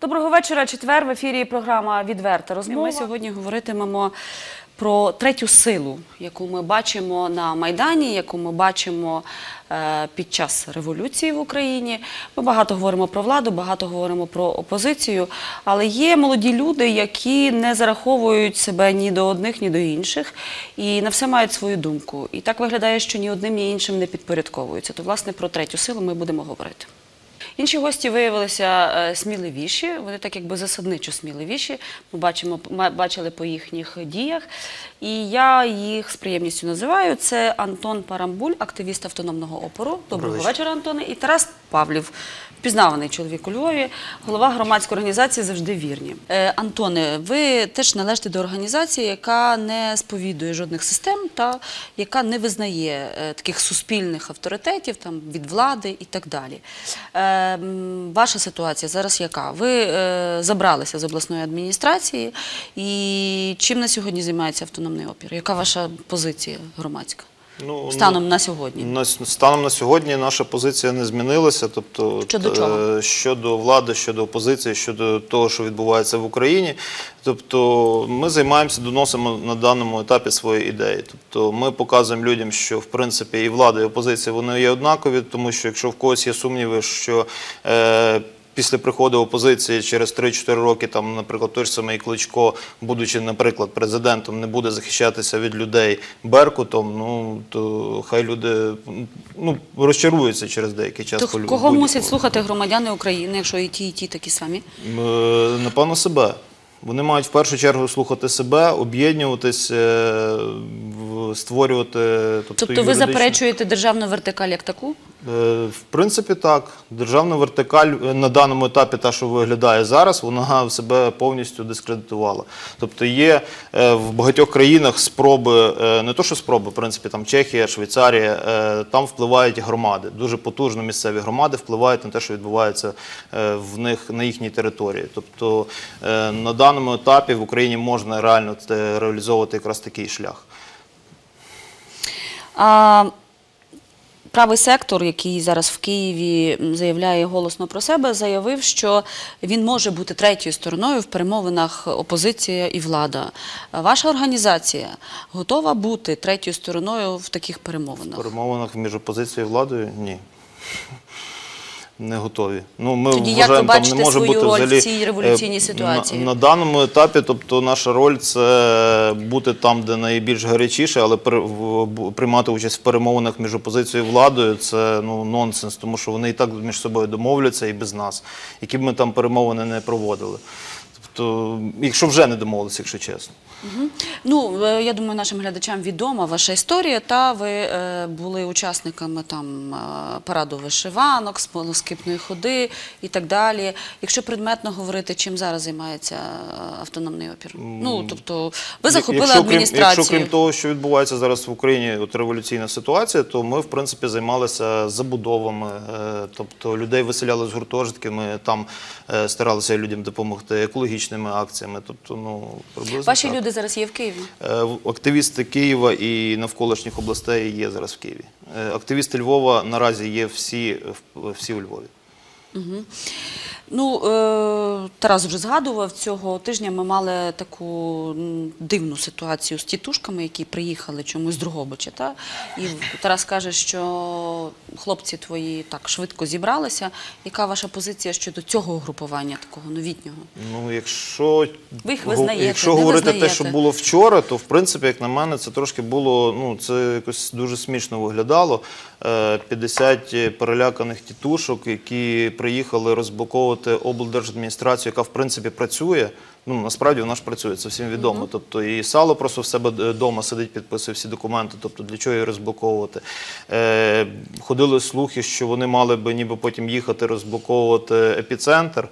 Доброго вечора. Четвер в ефірі програма Відверта розмова. Ми сьогодні говоритимемо про третю силу, яку ми бачимо на Майдані, яку ми бачимо е, під час революції в Україні. Ми багато говоримо про владу, багато говоримо про опозицію, але є молоді люди, які не зараховують себе ні до одних, ні до інших, і на все мають свою думку. І так виглядає, що ні одним, ні іншим не підпорядковуються. То, власне, про третю силу ми будемо говорити. Інші гості виявилися е, сміливіші, вони так якби засадничо сміливіші. Ми бачимо, бачили по їхніх діях. І я їх з приємністю називаю. Це Антон Парамбуль, активіст автономного опору. Доброго вечора, Антоне. І Тарас Павлів, впізнаваний чоловік у Львові, голова громадської організації завжди вірні. Е, Антоне, ви теж належите до організації, яка не сповідує жодних систем та яка не визнає е, таких суспільних авторитетів від влади і так далі. Е, ваша ситуація зараз яка? Ви забралися з обласної адміністрації, і чим на сьогодні займається автономний опір? Яка ваша позиція громадська? Ну, Станом на сьогодні. На, станом на сьогодні наша позиція не змінилася. Тобто, Щодо е, чого? щодо влади, щодо опозиції, щодо того, що відбувається в Україні. Тобто, ми займаємося, доносимо на даному етапі свої ідеї. Тобто, ми показуємо людям, що в принципі і влада, і опозиція вони є однакові, тому що якщо в когось є сумніви, що е, Після приходу опозиції через 3-4 роки, там, наприклад, той ж самий Кличко, будучи, наприклад, президентом, не буде захищатися від людей Беркутом, ну то хай люди ну, розчаруються через деякий час. То по кого мусять слухати громадяни України, якщо і ті, і ті такі самі? Е, Напевно, себе. Вони мають в першу чергу слухати себе, об'єднуватись, е, в- створювати. Тобто, Тобто ви заперечуєте державну вертикаль як таку? Е, В принципі, так. Державна вертикаль е, на даному етапі, та, що виглядає зараз, вона себе повністю дискредитувала. Тобто є е, в багатьох країнах спроби, не то що спроби, в принципі, там Чехія, Швейцарія, там впливають громади. Дуже потужно місцеві громади впливають на те, що відбувається в них на їхній території. Тобто на даному етапі в Україні можна реально реалізовувати якраз такий шлях. А, правий сектор, який зараз в Києві заявляє голосно про себе, заявив, що він може бути третьою стороною в перемовинах опозиція і влада. Ваша організація готова бути третьою стороною в таких В перемовинах? перемовинах між опозицією і владою ні. Не готові. Ну, ми Тоді як ви вважаємо, там не може свою бути роль в цій революційній е, ситуації? На, на даному етапі, тобто наша роль це бути там, де найбільш гарячіше, але при- в- приймати участь в перемовинах між опозицією і владою це ну, нонсенс, тому що вони і так між собою домовляться і без нас, які б ми там перемовини не проводили. Тобто, якщо вже не домовилися, якщо чесно. Ну, е, я думаю, нашим глядачам відома ваша історія. Та ви е, були учасниками там е, параду вишиванок, смолоскипної ходи і так далі. Якщо предметно говорити, чим зараз займається автономний опір? Ну, тобто, ви захопили якщо, крім, адміністрацію. якщо крім того, що відбувається зараз в Україні, от революційна ситуація, то ми в принципі займалися забудовами, е, тобто людей виселяли з гуртожитків, ми там е, старалися людям допомогти екологічними акціями. Тобто, ну приблизно Ваші так. люди зараз є в Києві. Е, Активісти Києва і навколишніх областей є зараз в Києві. Е, Активісти Львова наразі є всі, всі у Львові. Ну, е, Тарас вже згадував, цього тижня ми мали таку дивну ситуацію з тітушками, які приїхали чомусь з Другобича. Та? І Тарас каже, що хлопці твої так швидко зібралися. Яка ваша позиція щодо цього угрупування, такого новітнього? Ну, якщо, Ви їх визнаєте, якщо говорити те, що було вчора, то в принципі, як на мене, це трошки було, ну це якось дуже смішно виглядало. Е, 50 переляканих тітушок, які приїхали розблоковувати облдержадміністрацію, яка в принципі працює. Ну насправді вона ж працює, це всім відомо. Тобто і сало просто в себе вдома сидить, підписує всі документи. Тобто для чого її розблоковувати? Е, ходили слухи, що вони мали би ніби потім їхати розблоковувати епіцентр.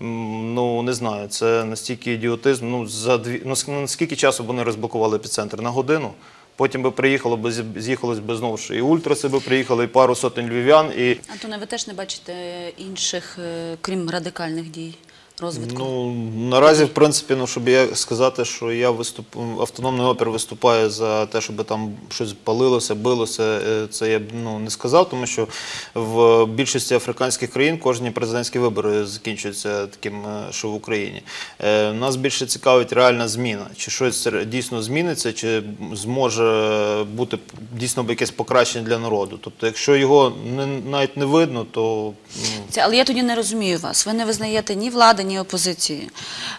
Ну не знаю, це настільки ідіотизм. Ну за дві ну ск- наскільки часу вони розблокували епіцентр? На годину. Потім би приїхало бо з'їхалось би знову ж і ультраси би приїхали, і пару сотень львів'ян, і Антоне, ви теж не бачите інших, е, крім радикальних дій, розвитку? Ну наразі, в принципі, ну щоб я сказати, що я виступ автономний опір виступає за те, щоб там щось палилося, билося. е, Це я б ну не сказав, тому що в більшості африканських країн кожні президентські вибори закінчуються таким, е, що в Україні. Е, Нас більше цікавить реальна зміна. Чи щось дійсно зміниться, чи зможе бути дійсно якесь покращення для народу. Тобто, якщо його не навіть не видно, то ну, Це, але я тоді не розумію вас. Ви не визнаєте ні влади, ні опозиції.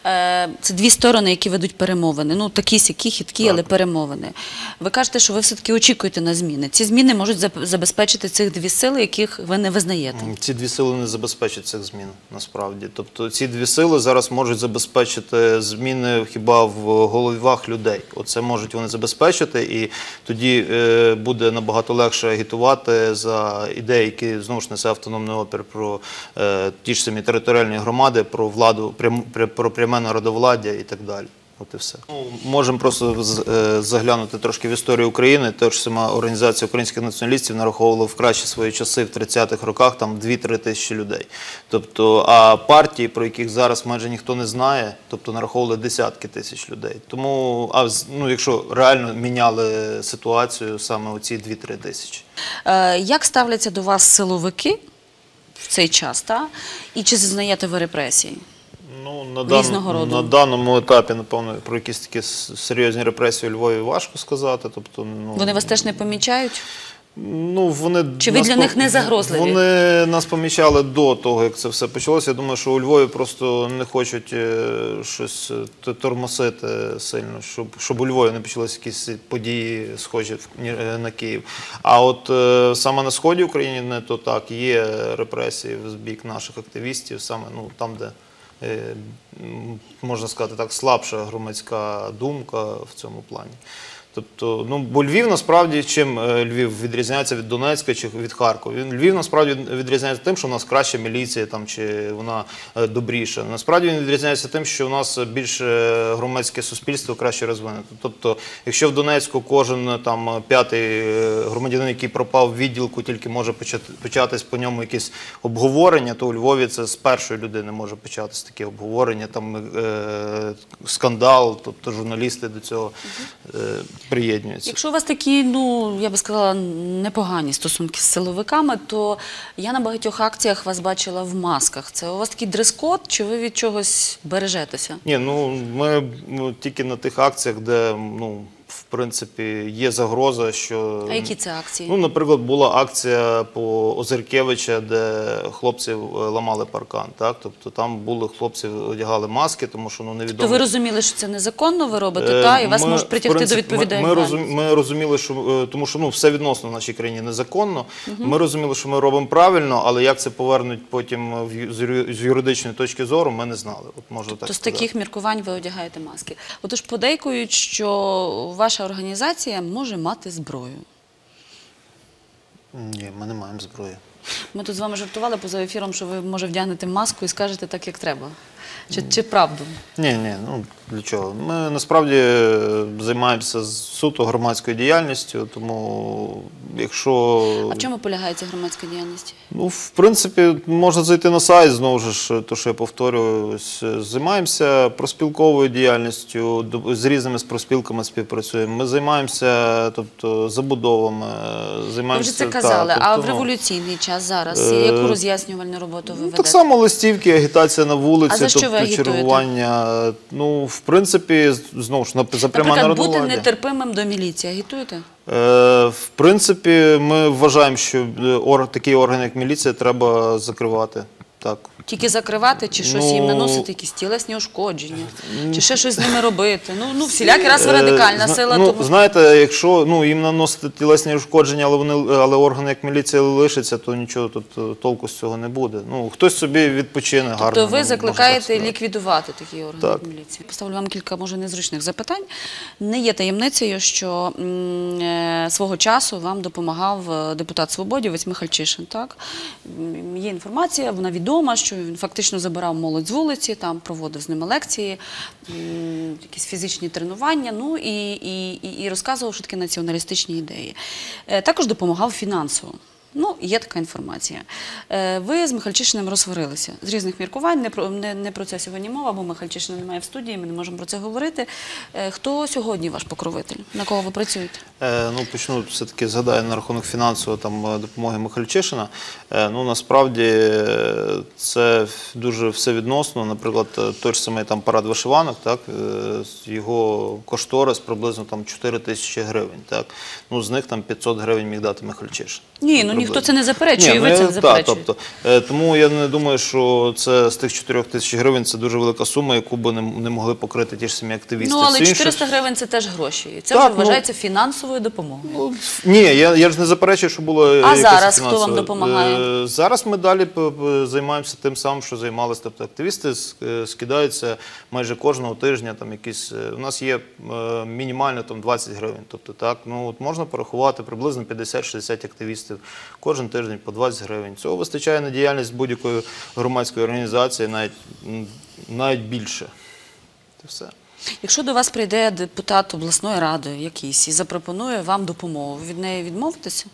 Е, це дві сторони, які ведуть перемовини. Ну, такі сякі, хиткі, але перемовини. Ви кажете, що ви все-таки очікуєте на зміни. Ці зміни можуть заб- забезпечити цих дві сили, яких ви не визнаєте. Ці дві сили не забезпечать цих змін насправді. Тобто ці дві сили зараз можуть забезпечити зміни хіба в головах людей. Оце можуть вони забезпечити, і тоді е, буде набагато легше агітувати за ідеї, які знову ж несе автономний опір про е, ті ж самі територіальні громади, про владу, прям, про пряме народовладдя і так далі. От і все. Ну, можемо просто е, заглянути трошки в історію України. Та ж сама організація українських націоналістів нараховувала в кращі свої часи в 30-х роках там 2-3 тисячі людей. Тобто, а партії, про яких зараз майже ніхто не знає, тобто нараховували десятки тисяч людей. Тому, а ну, якщо реально міняли ситуацію саме оці 2-3 тисячі. Е, як ставляться до вас силовики в цей час? Та? І чи зазнаєте ви репресії? Ну, на, Різного роду. на даному етапі, напевно, про якісь такі серйозні репресії у Львові важко сказати. Тобто, ну, Вони вас теж не помічають? Ну, вони Чи ви для них не загрозливі? Вони нас помічали до того, як це все почалося. Я думаю, що у Львові просто не хочуть е, щось е, тормосити сильно, щоб, щоб у Львові не почалися якісь події, схожі е, на Київ. А от саме на сході України не то так. Є репресії в бік наших активістів, саме ну там, де. Можна сказати так, слабша громадська думка в цьому плані. Тобто, ну бо Львів насправді чим е, Львів відрізняється від Донецька чи від Харкова? Львів насправді відрізняється тим, що в нас краща міліція там чи вона е, добріша. Насправді він відрізняється тим, що у нас більше громадське суспільство краще розвинено. Тобто, якщо в Донецьку кожен е, там п'ятий громадянин, який пропав в відділку, тільки може почати початись по ньому якісь обговорення, то у Львові це з першої людини може початись таке обговорення, там е, скандал, тобто журналісти до цього е, приєднуються. Якщо у вас такі, ну я би сказала, непогані стосунки з силовиками, то я на багатьох акціях вас бачила в масках. Це у вас такий дрес-код, чи ви від чогось бережетеся? Ні, ну ми ну, тільки на тих акціях, де ну принципі є загроза, що А які це акції? Ну, наприклад, була акція по Озеркевича, де хлопці е, ламали паркан. Так, тобто там були хлопці, одягали маски, тому що ну невідомо. То ви розуміли, що це незаконно ви робите, Е, та і вас ми, можуть притягти до відповідальності. Ми, ми, ми розуміли, що е, тому що ну все відносно в нашій країні незаконно. Ми розуміли, що ми робимо правильно, але як це повернуть потім ю- з юридичної точки зору, ми не знали. От можу так То з таких міркувань ви одягаєте маски. Отож, подейкують, що ваша організація може мати зброю. Ні, ми не маємо зброї. Ми тут з вами жартували поза ефіром, що ви може вдягнете маску і скажете так, як треба. Чи, чи правду? Ні, ні, ну для чого? Ми насправді е, займаємося суто громадською діяльністю, тому якщо А в чому полягає ця громадська діяльність? Ну, в принципі, можна зайти на сайт, знову ж, то, що я повторюю, е, займаємося проспілковою діяльністю, з різними проспілками співпрацюємо. Ми займаємося, тобто, забудовами, е, Ви займаємося... вже це та, казали, а в тобто, ну, революційний час зараз Е, яку роз'яснювальну роботу ви Ну, ведете? так само листівки, агітація на вулиці, за що ви тобто агітуєте? чергування. Ну, в принципі, знову ж на- за пряме Наприклад, бути нетерпимим до міліції. Агітуєте? Е, В принципі, ми вважаємо, що е, ор- такий орган, як міліція, треба закривати. Так. Тільки закривати, чи щось їм Ну, наносити, якісь тілесні ушкодження, чи ще щось з ними робити. Ну, ну всілякі раз ви радикальна Е, сила, Ну, тому знаєте, якщо ну, їм наносити тілесні ушкодження, але вони але орган як міліція лишиться, то нічого тут е, толку з цього не буде. Ну хтось собі відпочине гарно. Тобто ну, ви закликаєте так ліквідувати такі органи Так. міліції. Поставлю вам кілька, може, незручних запитань. Не є таємницею, що м, е, свого часу вам допомагав е, депутат Свободівець Михальчишин. Так? Є інформація, вона відома, що він фактично забирав молодь з вулиці, там проводив з ними лекції, якісь фізичні тренування, ну і розказував, що таке націоналістичні ідеї. Е, Також допомагав фінансово. Ну, є така інформація. Е, Ви з Михальчишиним розсварилися з різних міркувань. Не про, не, не про це сьогодні мова, бо Михальчишина немає в студії, ми не можемо про це говорити. Е, Хто сьогодні ваш покровитель? На кого ви працюєте? Е, Ну, почну все-таки згадаю на рахунок фінансової там, допомоги Михальчишина. Е, Ну, насправді це дуже все відносно. Наприклад, той ж самий там парад вишиванок, так, його кошторис приблизно там 4 тисячі гривень. Так. Ну, з них там 500 гривень міг дати Михальчишин. Ні, ну ніхто це не заперечує, Ні, ви ну, це не та, заперечуєте. тобто, е, тому я не думаю, що це з тих 4 тисяч гривень це дуже велика сума, яку би не, не могли покрити ті ж самі активісти. Ну, але інших- 400 гривень це теж гроші. І це Так, вже ну, вважається фінансовою допомогою. Ну, Ні, я, я ж не заперечую, що було. е, якесь зараз хто вам допомагає? Е, Зараз ми далі займаємося тим самим, що займалися. Тобто активісти скидаються майже кожного тижня. Там якісь у нас є е, мінімально там 20 гривень. Тобто так, ну от можна порахувати приблизно 50-60 активістів кожен тиждень по 20 гривень. Цього вистачає на діяльність будь-якої громадської організації, навіть навіть більше. Це все. Якщо до вас прийде депутат обласної ради якийсь і запропонує вам допомогу, ви від неї відмовитеся?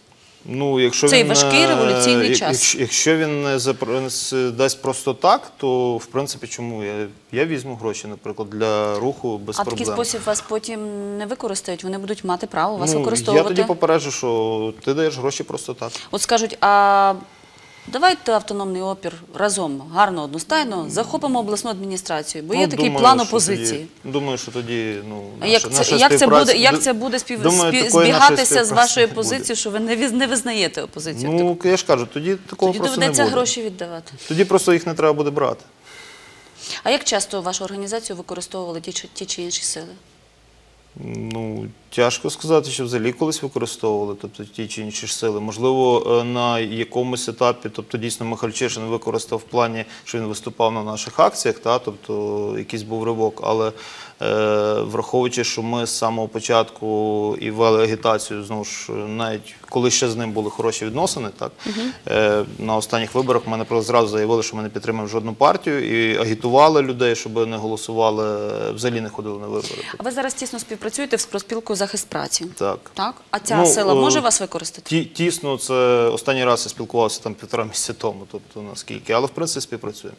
Ну, якщо Цей він, важкий е, революційний як- час. Якщо, якщо він не запро- дасть просто так, то в принципі чому? Я, я візьму гроші, наприклад, для руху без а проблем. такий спосіб вас потім не використають, вони будуть мати право вас ну, я тоді попереджу, що ти даєш гроші просто так. От скажуть, а давайте автономний опір разом, гарно, одностайно, захопимо обласну адміністрацію, бо є Ну, такий думаю, план що опозиції. Тоді, думаю, що тоді ну, наша, як це, наша як, це буде, як це буде спів, думаю, спів- збігатися з вашою буде. позицією, що ви не, не визнаєте опозицію? Ну, я ж кажу, тоді такого Тоді просто доведеться не буде. гроші віддавати. Тоді просто їх не треба буде брати. А як часто вашу організацію використовували ті, чи- ті чи інші сили? Ну, тяжко сказати, що взагалі колись використовували, тобто ті чи інші ж сили. Можливо, е, на якомусь етапі, тобто дійсно Михальчишин використав в плані, що він виступав на наших акціях, та, тобто якийсь був ривок. Але е, враховуючи, що ми з самого початку і вели агітацію, знову ж навіть коли ще з ним були хороші відносини, так е, на останніх виборах наприклад зразу заявили, що ми не підтримуємо жодну партію і агітували людей, щоб не голосували, е, взагалі не ходили на вибори. А ви зараз тісно співпрацюєте з проспілкою захист праці. Так. Так? А ця Ну, сила е, може вас використати? Ті, тісно, це останній раз я спілкувався там півтора місяця тому, тобто наскільки, але в принципі співпрацюємо.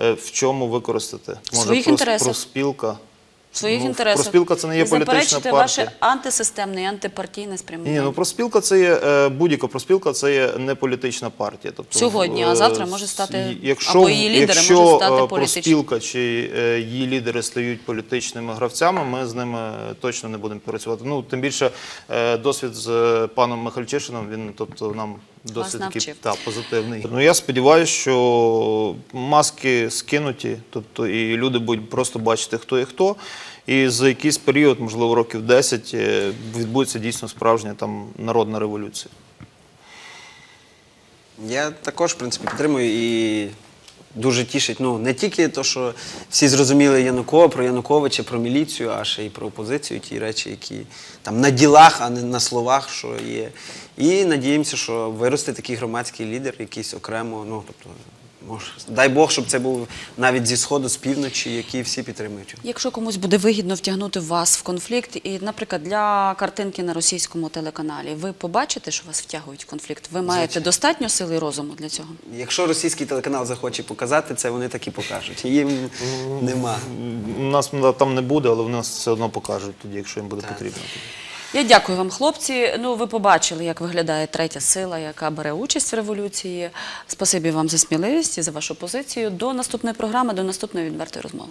Е, В чому використати? Може, своїх інтересах. Проспілка. В своїх Ну, інтересах. Проспілка це не є політична заперечити партія. ваше антисистемне і антипартійне спрямування. Ні, ну проспілка це є е, будь-яка проспілка, це є не політична партія. Тобто Сьогодні, а е, завтра може стати- якщо, або її лідери якщо, стати е, політичними. проспілка чи її лідери стають політичними гравцями, ми з ними точно не будемо працювати. Ну тим більше досвід з паном Михальчишином, він тобто нам досить такий та, позитивний. Ну я сподіваюся, що маски скинуті, тобто і люди будуть просто бачити, хто і хто. І за якийсь період, можливо, років 10, е, відбудеться дійсно справжня там народна революція. Я також, в принципі, підтримую і дуже тішить. Ну, не тільки те, що всі зрозуміли Янукова, про Януковича, про міліцію, а ще й про опозицію, ті речі, які там на ділах, а не на словах, що є. І надіємося, що виросте такий громадський лідер, якийсь окремо. Ну, тобто, дай Бог, щоб це був навіть зі сходу, з півночі, які всі підтримують. Якщо комусь буде вигідно втягнути вас в конфлікт, і, наприклад, для картинки на російському телеканалі, ви побачите, що вас втягують в конфлікт? Ви маєте Звичайно. достатньо сили і розуму для цього? Якщо російський телеканал захоче показати це, вони так і покажуть. Їм нема. У нас там не буде, але вони нас все одно покажуть тоді, якщо їм буде Так. потрібно. Я дякую вам, хлопці. Ну, ви побачили, як виглядає третя сила, яка бере участь в революції. Спасибі вам за сміливість і за вашу позицію. До наступної програми, до наступної відвертої розмови.